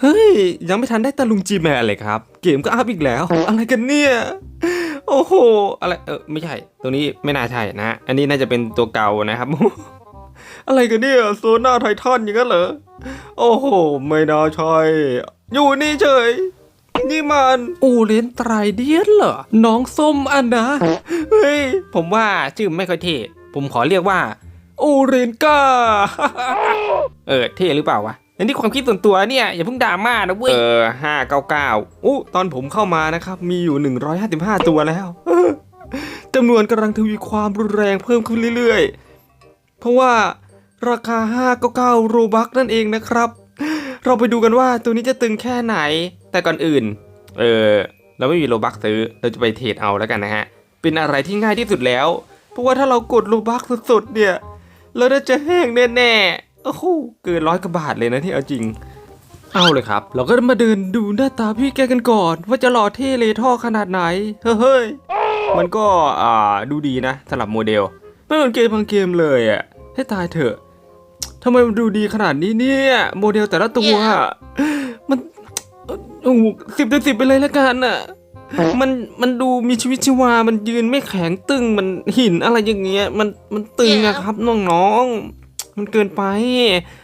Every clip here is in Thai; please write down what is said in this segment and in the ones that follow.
เฮ้ย ยังไม่ทันได้ตะลุงจีแมนเลยครับ เกมก็อัพอีกแล้ว อะไรกันเนี่ย โอ้โห อะไร เออ ไม่ใช่ ตัวนี้ไม่น่าใช่นะ อันนี้น่าจะเป็นตัวเก่านะครับ อะไรกันเนี่ย โซน่าไททันอย่างนั้นเหรอ โอ้โห ไม่น่าใช่ อยู่นี่เฉย นี่มันอูเลนไตรเดียนเหรอ น้องส้มอันนะ เฮ้ย ผมว่าชื่อไม่ค่อยเท่ผมขอเรียกว่าอูเรนกาเออ เท่หรือเปล่าวะ อันนี้ความคิดส่วนตัวเนี่ยอย่าเพิ่งด่ามานะเว้ย เออห้าเก้าเก้าอู้ตอนผมเข้ามานะครับ มีอยู่ 155 ตัวแล้ว จำนวนกำลังทวีความรุนแรงเพิ่มขึ้นเรื่อยๆ เพราะว่าราคา 599โรบักนั่นเองนะครับ เราไปดูกันว่าตัวนี้จะตึงแค่ไหน แต่ก่อนอื่น เออ เราไม่มีโรบักซื้อ เราจะไปเทรดเอาแล้วกันนะฮะ เป็นอะไรที่ง่ายที่สุดแล้ว เพราะว่าถ้าเรากดโรบักสุดๆเนี่ย เราน่าจะแห้งแน่ๆ โอ้โหเกินร้อยกว่าบาทเลยนะที่เอาจริง เอาเลยครับ เราก็มาเดินดูหน้าตาพี่แกกันก่อน ว่าจะหล่อเท่เลยท่อขนาดไหน เฮ้ย มันก็อ่าดูดีนะสำหรับโมเดล ไม่เหมือนเกมบางเกมเลยอะ ให้ตายเถอะทำไมมันดูดีขนาดนี้เนี่ย โมเดลแต่ละตัวอะมันโอ้โหสิบเต็มสิบไปเลยละกันอะมันมันดูมีชีวิตชีวา มันยืนไม่แข็งตึง มันหินอะไรอย่างเงี้ย มันมันตึงอะครับน้องๆ มันเกินไป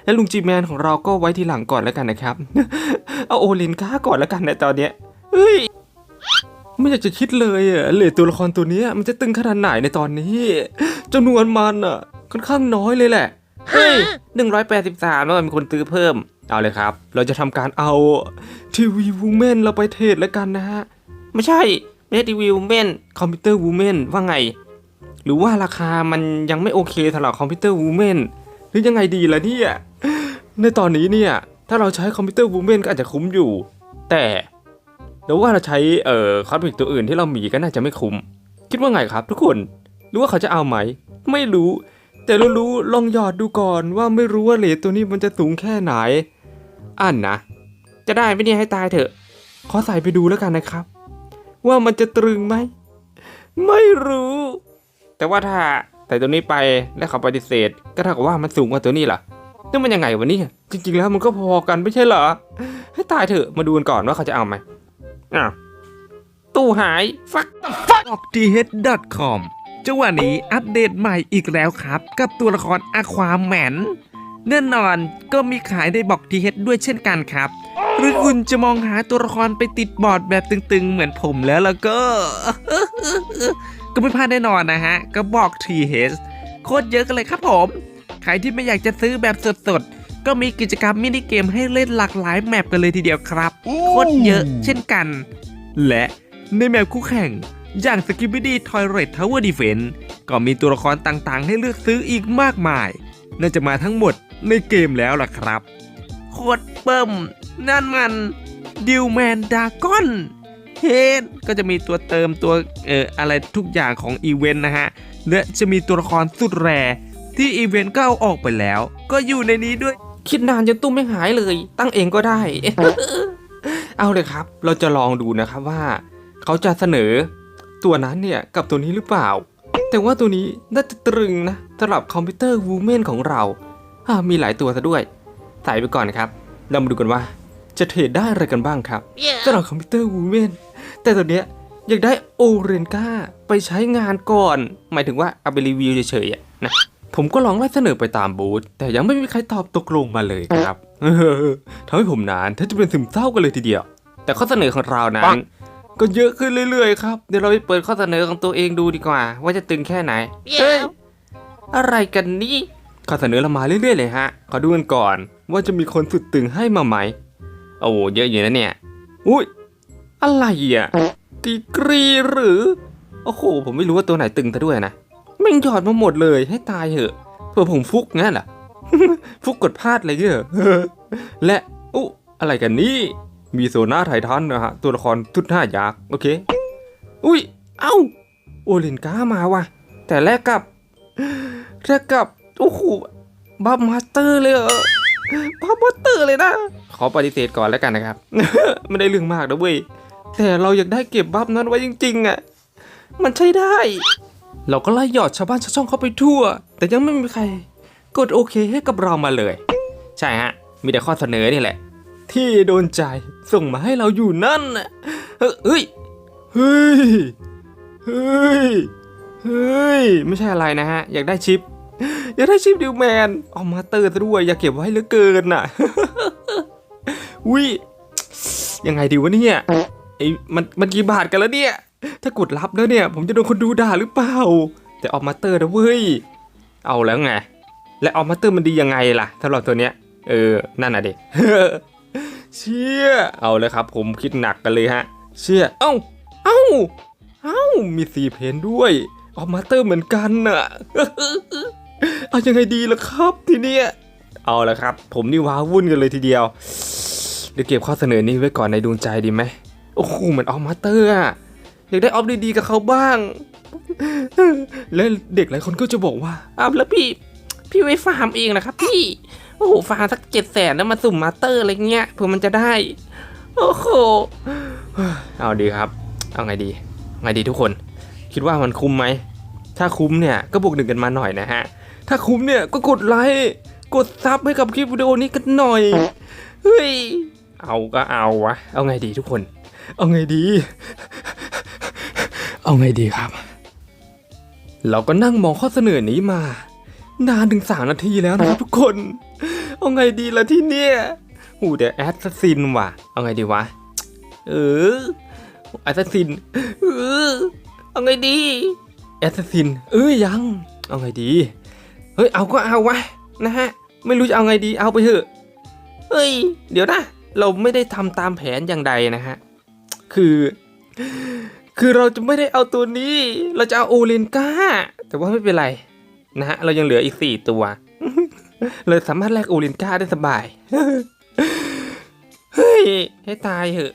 แล้วลุงจีแมนของเราก็ไว้ทีหลังก่อนแล้วกันนะครับ เอาโอลินก้าก่อนแล้วกันในตอนเนี้ยเฮ้ยไม่อยากจะคิดเลยอะเลตัวละครตัวนี้มันจะตึงขนาดไหนในตอนนี้จำนวนมันอะค่อนข้างน้อยเลยแหละเฮ้ยหนึ่งร้อยแปดสิบสามแล้วมีคนซื้อเพิ่ม เอาเลยครับ เราจะทำการเอาทีวีวูแมนเราไปเทรดแล้วกันนะฮะ ไม่ใช่ ไม่ใช่ทีวีวูแมนคอมพิวเตอร์วูแมนว่าไง หรือว่าราคามันยังไม่โอเคสำหรับคอมพิวเตอร์วูแมน หรือยังไงดีล่ะเนี่ยในตอนนี้เนี่ยถ้าเราใช้คอมพิวเตอร์วูแมนก็อาจจะคุ้มอยู่ แต่หรือว่าเราใช้เอ่อคอสมิกตัวอื่นที่เรามีก็น่าจะไม่คุ้ม คิดว่าไงครับทุกคนหรือว่าเขาจะเอาไหม ไม่รู้ แต่รู้รู้ลองหยอดดูก่อนว่าไม่รู้ว่าเลทตัวนี้มันจะสูงแค่ไหนอันนะจะได้ไหมเนี่ยให้ตายเถอะ ขอใส่ไปดูแล้วกันนะครับ ว่ามันจะตรึงไหม ไม่รู้ แต่ว่าถ้า ส่ตัวนี้ไปแล้วเขาปฏิเสธ ก็เท่ากับว่ามันสูงกว่าตัวนี้เหรอนี่มันยังไงวะนี่จริง ๆ แล้วมันก็พอกันไม่ใช่เหรอ ให้ตายเถอะมาดูกันก่อนว่าเขาจะเอาไหมอ้าวตู้หายฟักออก t h com จังหวะนี้อัปเดตใหม่อีกแล้วครับ กับตัวละครอควาแมนแน่นอนก็มีขายในบอกทีเฮดด้วยเช่นกันครับ หรือคุณจะมองหาตัวละครไปติดบอร์ดแบบตึงๆ เหมือนผมแล้วแล้วก็ ก็ไม่พลาดแน่นอนนะฮะก็บอกทีเฮดโคตรเยอะกันเลยครับผม ใครที่ไม่อยากจะซื้อแบบสดๆ ก็มีกิจกรรมมินิเกมให้เล่นหลากหลายแมปกันเลยทีเดียวครับ โคตรเยอะเช่นกัน และในแมปคู่แข่ง อย่าง s k i b i d y Toilet Tower Defense ก็มีตัวละครต่างๆ ให้เลือกซื้ออีกมากมาย น่าจะมาทั้งหมดในเกมแล้วล่ะครับ โคตรเบิ่มนั่นมันดิวแมนดากอน เฮดก็จะมีตัวเติมตัวเอ่ออะไรทุกอย่างของอีเวนต์นะฮะและจะมีตัวละครสุดแรที่อีเวนต์ก็เอาออกไปแล้ว ก็อยู่ในนี้ด้วยคิดนานจนตุ้มไม่หายเลย ตั้งเองก็ได้ เอาเลยครับ เราจะลองดูนะครับว่า เขาจะเสนอตัวนั้นเนี่ยกับตัวนี้หรือเปล่า แต่ว่าตัวนี้น่าจะตรึงนะสำหรับคอมพิวเตอร์วูแมนของเราามีหลายตัวซะด้วย ใส่ไปก่อนครับเรามาดูกันว่า จะเทรดได้อะไรกันบ้างครับสำหรับคอมพิวเตอร์วูแมนแต่ตัวเนี้ยอยากได้โอเรนกาไปใช้งานก่อน หมายถึงว่าเอาไปรีวิวเฉยๆอะนะผมก็ลองไล่เสนอไปตามบูธแต่ยังไม่มีใครตอบตกลงมาเลยครับเออทำให้ผมนานถ้าจะเป็นซึมเศร้ากันเลยทีเดียว แต่ข้อเสนอของเรานั้นก็เยอะขึ้นเรื่อยๆครับ เดี๋ยวเราไปเปิดข้อเสนอของตัวเองดูดีกว่า ว่าจะตึงแค่ไหนเฮ้ยอะไรกันนี่ข้อเสนอเรามาเรื่อยๆเลยฮะ ขอดูกันก่อน ว่าจะมีคนสุดตึงให้มาไหม โอ้โหเยอะอยู่นะเนี่ย อุ้ยอะไรอะดีกรีหรือ โอ้โห ผมไม่รู้ว่าตัวไหนตึงซะด้วยนะแม่งหยอดมาหมดเลยให้ตายเหอะเผื่อผมฟุกงั้นเหรอฟุกกดพลาดอะไรเงี้ยและอุ๊อะไรกันนี่มีโซน่าไททันนะฮะ ตัวละครทุดหน้ายักษ์โอเค อุ้ย เอ้า โอลินก้ามาว่ะ แต่แรกกับแรกกับ โอ้โหบัฟมาสเตอร์เลยเหรอ บัฟมาสเตอร์เลยนะ ขอปฏิเสธก่อนแล้วกันนะครับ ไม่ได้เรื่องมากนะเว้ย แต่เราอยากได้เก็บบัฟนั้นไว้จริง ๆอะ มันใช่ได้ เราก็ไล่หยอดชาวบ้านชาวช่องเข้าไปทั่ว แต่ยังไม่มีใคร กดโอเคให้กับเรามาเลย ใช่ฮะ มีแต่ข้อเสนอนี่แหละ ที่โดนใจส่งมาให้เราอยู่นั่นน่ะเฮ้ย เฮ้ย เฮ้ย เฮ้ย ไม่ใช่อะไรนะฮะ อยากได้ชิป อยากได้ชิปดิวแมนเออกมาเตอร์ซะด้วย อยากเก็บไว้เหลือเกินน่ะวิยังไงดีวะเนี่ยไอ้มันมันกี่บาทกันแล้วเนี่ย ถ้ากดรับแล้วเนี่ย ผมจะโดนคนดูด่าหรือเปล่า แต่ออกมาเตอร์นะเว้ย เอาแล้วไง และออกมาเตอร์มันดียังไงล่ะสำหรับตัวเนี้ย เออ นั่นน่ะเด็เชี่ยเอาเลยครับ ผมคิดหนักกันเลยฮะ เชี่ยเอ้า เอ้า เอ้า มีสีเพนด้วย ออกมาเตอร์เหมือนกันน่ะ เอายังไงดีล่ะครับทีเนี้ยเอาละครับ ผมนี่ว้าวุ่นกันเลยทีเดียวเดี๋ยวเก็บข้อเสนอนี้ไว้ก่อนในดวงใจดีไหมโอ้โหเหมือนออกมาเตอร์อะอยากได้ออฟดีๆกับเขาบ้าง แล้วเด็กหลายคนก็จะบอกว่าอ้าวแล้วพี่พี่ไว้ฟาร์มเองนะครับพี่โอ้โหฟาร์มสักเจ็ดแสนแล้วมาสุ่มมาสเตอร์อะไรเงี้ยเผื่อมันจะได้ โอ้โหเอาดีครับ เอาไงดีไงดีทุกคน คิดว่ามันคุ้มไหมถ้าคุ้มเนี่ยก็บวกหนึ่งกันมาหน่อยนะฮะ ถ้าคุ้มเนี่ยก็กดไลค์ กดซับให้กับคลิปวิดีโอนี้กันหน่อย เฮ้ย เอาก็เอาวะ เอาไงดีทุกคน เอาไงดี เอาไงดีครับ เราก็นั่งมองข้อเสนอนี้มา นานถึงสามนาทีแล้วนะครับทุกคน เอาไงดีล่ะที่เนี่ยหูเดี๋ยวแอดซินว่ะ เอาไงดีวะ เออแอสซซิน เออ เอาไงดี แอสซัสซิน เอ้ยยัง เอาไงดี เฮ้ยเอาก็เอาวะนะฮะไม่รู้จะเอาไงดีเอาไปเถอะเฮ้ย เดี๋ยวนะ เราไม่ได้ทำตามแผนอย่างใดนะฮะคือ คือเราจะไม่ได้เอาตัวนี้ เราจะเอาโอเลนกาแต่ว่าไม่เป็นไรนะฮะเรายังเหลืออีกสี่ตัวเลยสามารถแลกโอเลนกาได้สบาย เฮ้ย ให้ตายเหอะ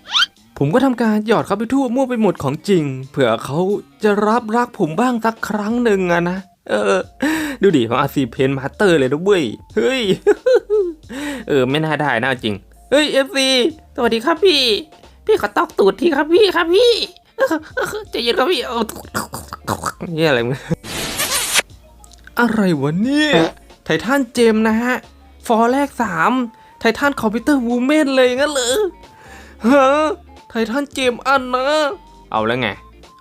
ผมก็ทำการหยอดเขาไปทั่วมั่วไปหมดของจริง เผื่อเขาจะรับรักผมบ้างสักครั้งหนึ่งอะนะ เออ ดูดิของอาซีเพนมาสเตอร์เลยนะเว้ย เฮ้ย เออ ไม่น่าได้น่าจริง เฮ้ยเอฟซีสวัสดีครับพี่ พี่ขอตอกตูดทีครับพี่ครับพี่ใจเย็นครับพี่เอานี่อะไรมึงอะไรวะเนี่ย ไททันเจมนะฮะ ฟอร์แรกสามไททันคอมพิวเตอร์วูแมนเลยงั้นเหรอฮะไททันเจมอันนะ เอาแล้วไง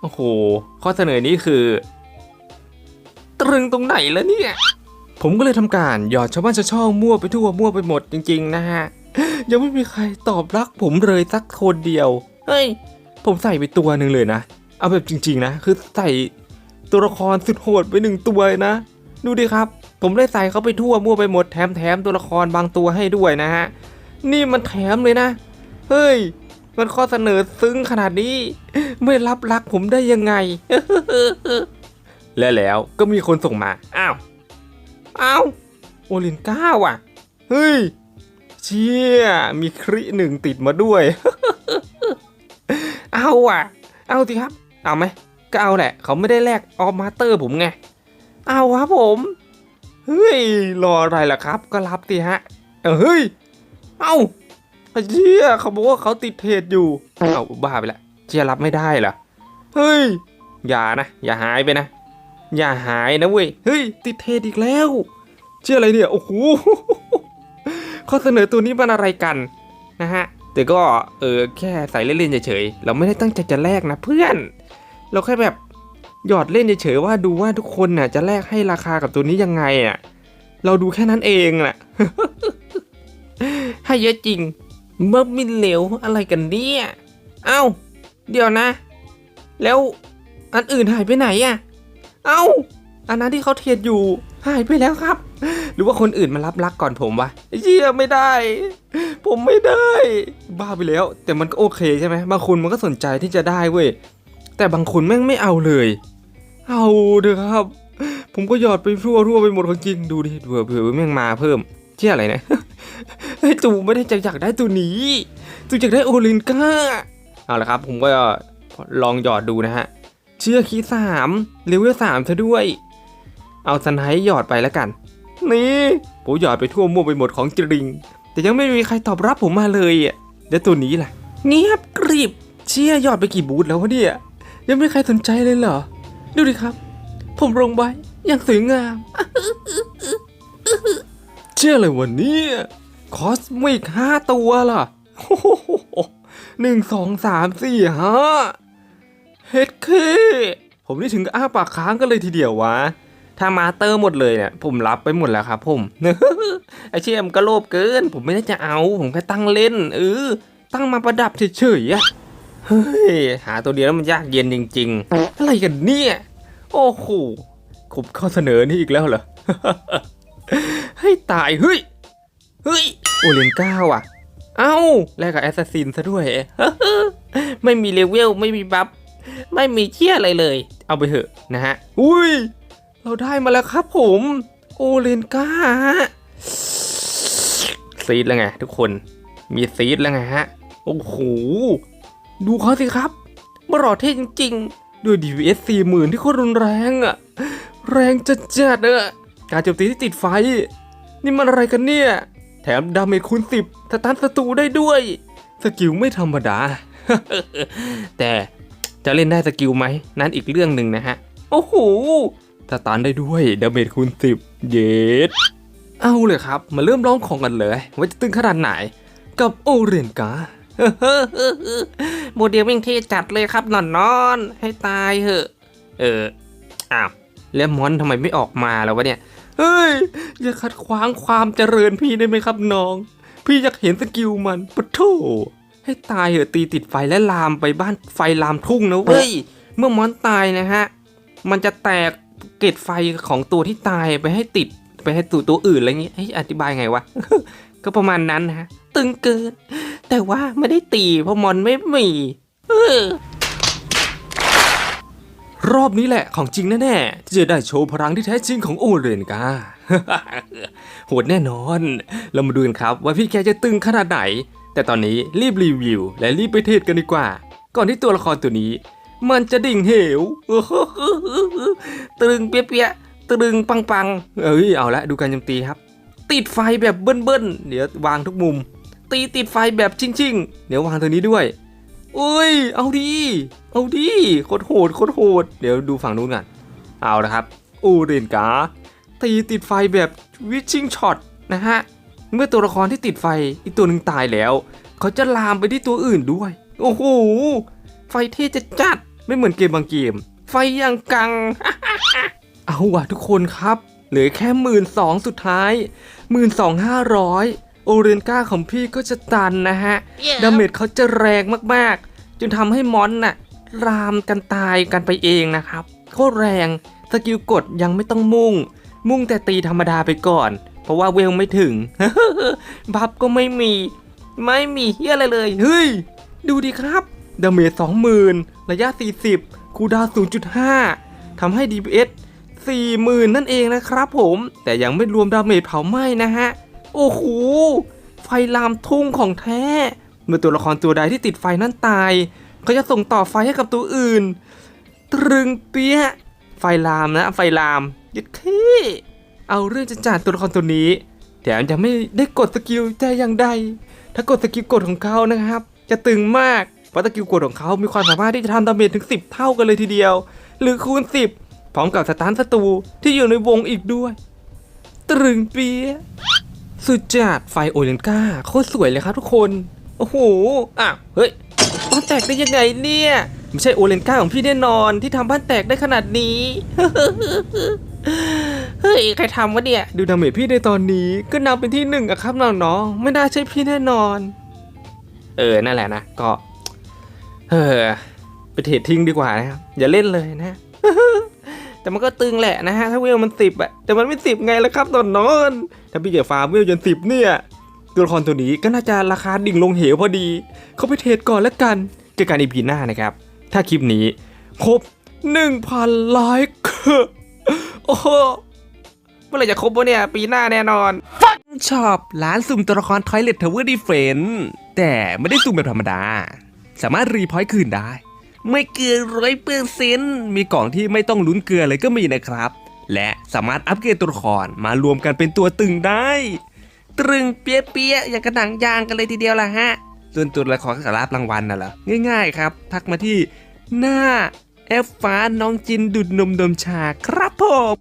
โอ้โห ข้อเสนอนี้คือ ตรึงตรงไหนแล้วเนี่ย ผมก็เลยทำการหยอดชาวบ้านชาวช่องมั่วไปทั่วมั่วไปหมดจริงๆนะฮะ ยังไม่มีใครตอบรักผมเลยสักคนเดียว เฮ้ย ผมใส่ไปตัวหนึ่งเลยนะ เอาแบบจริง ๆ นะ คือใส่ตัวละครสุดโหดไปหนึ่งตัวนะ ดูดิครับ ผมได้ใส่เขาไปทั่วมั่วไปหมดแถมแถมตัวละครบางตัวให้ด้วยนะฮะ นี่มันแถมเลยนะ เฮ้ย มันข้อเสนอซึ้งขนาดนี้ ไม่รับรักผมได้ยังไง และแล้วก็มีคนส่งมา อ้าว อ้าว โอลินก้าว่ะ เฮ้ย เชี่ย มีคริหนึ่งติดมาด้วย เอาอะ เอาสิครับ เอาไหม ก็เอาแหละ เขาไม่ได้แลกออฟมาเตอร์ผมไง เอาครับผม เฮ้ย รออะไรล่ะครับ ก็รับสิฮะเออเฮ้ย เอาเชี่ยเขาบอกว่าเขาติดเทรดอยู่ เอาบ้าไปละ เชี่ยรับไม่ได้เหรอ เฮ้ย อย่านะ อย่าหายไปนะ อย่าหายนะเว้ย เฮ้ย ติดเทรดอีกแล้ว เชื่ออะไรเนี่ย โอ้โหข้อเสนอตัวนี้มันอะไรกันนะฮะ แต่ก็เออแค่ใส่เล่นๆเฉยๆ เราไม่ได้ตั้งใจจะแลกนะเพื่อน เราแค่แบบหยอดเล่นเฉยๆว่าดูว่าทุกคนน่ะจะแลกให้ราคากับตัวนี้ยังไงอะ เราดูแค่นั้นเองน่ะให้เยอะจริงเมื่อมินเหลวอะไรกันเนี่ย เอ้า เดี๋ยวนะ แล้วอันอื่นหายไปไหนอะ เอ้า อันนั้นที่เขาเทียดอยู่หายไปแล้วครับ หรือว่าคนอื่นมารับรักก่อนผมวะเยี่ยไม่ได้ ผมไม่ได้ บ้าไปแล้ว แต่มันก็โอเคใช่ไหมบางคนมันก็สนใจที่จะได้เว้ยแต่บางคนแม่งไม่เอาเลย เอาเถอะครับ ผมก็หยอดไปทั่วทั่วไปหมดของจริงดูดิเผื่อเผื่อแม่งมาเพิ่มเชื่ออะไรนะไอ้ตูไม่ได้จะอยากได้ตัวนี้ตูอยากได้โอลินก้าเอาละครับ ผมก็ลองหยอดดูนะฮะ เชื่อคีสามเลเวลสามเธอด้วย เอาสไนด์หยอดไปแล้วกัน นี่ผมหยอดไปทั่วมั่วไปหมดของจริง แต่ยังไม่มีใครตอบรับผมมาเลยอะแล้วตัวนี้ล่ะเงียบกริบ เชี่ยหยอดไปกี่บูธแล้ววะเนี่ย ยังไม่มีใครสนใจเลยเหรอ ดูดิครับ ผมลงไว้อย่างสวยงาม เชื่อเลยวันนี้คอสมิกห้าตัวล่ะหหนึ่งสองสามสี่ห้า เฮ็ดเคผมนี่ถึงกับอ้าปากค้างกันเลยทีเดียววะ ถ้ามาเตอร์หมดเลยเนี่ย ผมรับไปหมดแล้วครับผมไอเชี่ยมก็โลภเกิน ผมไม่ได้จะเอา ผมแค่ตั้งเล่นเออตั้งมาประดับเฉยๆอะเฮ้ยหาตัวเดียวแล้วมันยากเย็นจริง ๆ อะไรกันเนี่ย โอ้โหขบข้อเสนอนี่อีกแล้วเหรอให้ตายเฮ้ยเฮ้ยโอเลนเก้าอะ เอ้าแลกกับแอสซัสซินซะด้วย ไม่มีเลเวลไม่มีบัฟ ไม่มีเชี่ยอะไรเลย เอาไปเถอะนะฮะ อุ้ย เราได้มาแล้วครับผม โอเลนก้าซีดแล้วไงทุกคน มีซีดแล้วไงฮะ โอ้โห ดูเขาสิครับมารอเท่จริงๆ ด้วย DVS 40,000 ที่โคตรรุนแรงอะแรงจัดจัดๆอะการโจมตีที่ติดไฟ นี่มันอะไรกันเนี่ย แถมดาเมจคูณ10สตันศัตรูได้ด้วย สกิลไม่ธรรมดา แต่ จะเล่นได้สกิลไหมนั่นอีกเรื่องหนึ่งนะฮะ โอ้โหสตันได้ด้วยดาเมจคูณ10 เยดเอาเลยครับ มาเริ่มร้องของกันเลยว่าจะตึงขนาดไหน กับโอเรนกาโมเดลวิ่งเท่จัดเลยครับนอนนอนๆให้ตายเหอะ เอออ้าวแล้วมอนทำไมไม่ออกมาแล้ววะเนี่ยเฮ้ย อย่าขัดขวางความเจริญพี่ได้ไหมครับน้อง พี่อยากเห็นสกิลมันปะโถ ให้ตายเหอะตีติดไฟและลามไปบ้านไฟลามทุ่งนะเว้เฮ้ยยเมื่อมอนตายนะฮะมันจะแตกเกล็ดไฟของตัวที่ตายไปให้ติดไปให้ตัวตัวอื่นอะไรเงี้ยเฮ้ยอธิบายไงวะก็ประมาณนั้นนะฮะ ตึงเกิน แต่ว่าไม่ได้ตีเพราะมอนไม่มีเออรอบนี้แหละของจริงแน่ๆที่จะได้โชว์พลังที่แท้จริงของโอเรนกาโหดแน่นอน เรามาดูกันครับว่าพี่แกจะตึงขนาดไหน แต่ตอนนี้รีบรีวิว และรีบไปเทศกันดีกว่า ก่อนที่ตัวละครตัวนี้ มันจะดิ่งเหวตรึงเปี้ยๆตรึงปังเอ้ยเอาละดูการโจมตีครับ ติดไฟแบบเบิ้ลๆเดี๋ยววางทุกมุม ตีติดไฟแบบชิงๆ เดี๋ยววางตัวนี้ด้วยอุ้ย เอาดี เอาดีโคตรโหดโคตรโหด เดี๋ยวดูฝั่งนู้นกันเอาละครับ อูเรนกา ตีติดไฟแบบวิชิงช็อตนะฮะ เมื่อตัวละครที่ติดไฟอีกตัวหนึ่งตายแล้ว เขาจะลามไปที่ตัวอื่นด้วย โอ้โห ไฟเท่จะจัดไม่เหมือนเกมบางเกม ไฟอย่างกัง เอาว่ะทุกคนครับเหลือแค่หมื่นสองสุดท้ายหมื่นสองห้าร้อยโอเรนก้าของพี่ก็จะตันนะฮะๆดาเมจเขาจะแรงมากๆ จนทำให้มอนน่ะรามกันตายกันไปเองนะครับโคตรแรง สกิลกดยังไม่ต้องมุ่ง มุ่งแต่ตีธรรมดาไปก่อน เพราะว่าเวลไม่ถึง บัฟก็ไม่มี ไม่มีเฮียอะไรเลย เฮ้ย ดูดิครับดาเมจ20,000 ระยะ 40 คูดาว 0.5 ทำให้ DPS 40,000 นั่นเองนะครับผม แต่ยังไม่รวมดาเมจเผาไหม้นะฮะ โอ้โห ไฟลามทุ่งของแท้ เมื่อตัวละครตัวใดที่ติดไฟนั้นตาย เขาจะส่งต่อไฟให้กับตัวอื่น ตรึงเปี้ย ไฟลามนะ ไฟลามยึดขี้ เอาเรื่องจะจ่าตัวละครตัวนี้แถมยังไม่ได้กดสกิลแต่อย่างใด ถ้ากดสกิลกดของเขานะครับ จะตึงมากเพราะสกิลกดของเขามีความสามารถที่จะทำดาเมจถึง 10 เท่ากันเลยทีเดียว หรือคูณ 10 พร้อมกับสตาร์ศัตรูที่อยู่ในวงอีกด้วย ตรึงเปียสุดจัดไฟโอเลนกาโคตรสวยเลยครับทุกคน โอ้โหอะเฮ้ยบ้านแตกได้ยังไงเนี่ย ไม่ใช่โอเลนกาของพี่แน่นอนที่ทำบ้านแตกได้ขนาดนี้ เฮ้ยใครทำวะเนี่ย ดูดาเมจพี่ในตอนนี้ก็นำเป็นที่หนึ่งอะครับน้องๆไม่น่าใช่พี่แน่นอน เออนั่นแหละนะก็เออไปเทรดทิ้งดีกว่านะครับอย่าเล่นเลยนะ แต่มันก็ตึงแหละนะฮะถ้าเวลมันสิบอะแต่มันไม่สิบไงล่ะครับตอนนอนถ้าพี่จะฟาร์มเวลจนสิบเนี่ยตัวละครตัวนี้ก็น่าจะราคาดิ่งลงเหวพอดี เขาไปเทรดก่อนแล้วกันเจอกันอีพีหน้านะครับ ถ้าคลิปนี้ครบ1,000ไลค์ โอ้โหเมื่อไหร่จะครบวะเนี่ย ปีหน้าแน่นอนชอบร้านสุ่มตัวละคร Toilet Tower Defense แต่ไม่ได้สุ่มแบบธรรมดา สามารถรีพอยต์คืนได้ ไม่เกินร้อยเปอร์เซ็นต์มีกล่องที่ไม่ต้องลุ้นเกลือเลยก็มีนะครับ และสามารถอัปเกรดตัวละครมารวมกันเป็นตัวตึงได้ ตรึงเปี้ยเปี้ยๆอย่างกระหนังยางกันเลยทีเดียวล่ะฮะส่วนตัวละครสารับรางวัลน่ะเหรอง่าย ๆ ครับ ทักมาที่หน้า แอฟฟ้าน้องจินดุดนมดมชาครับผม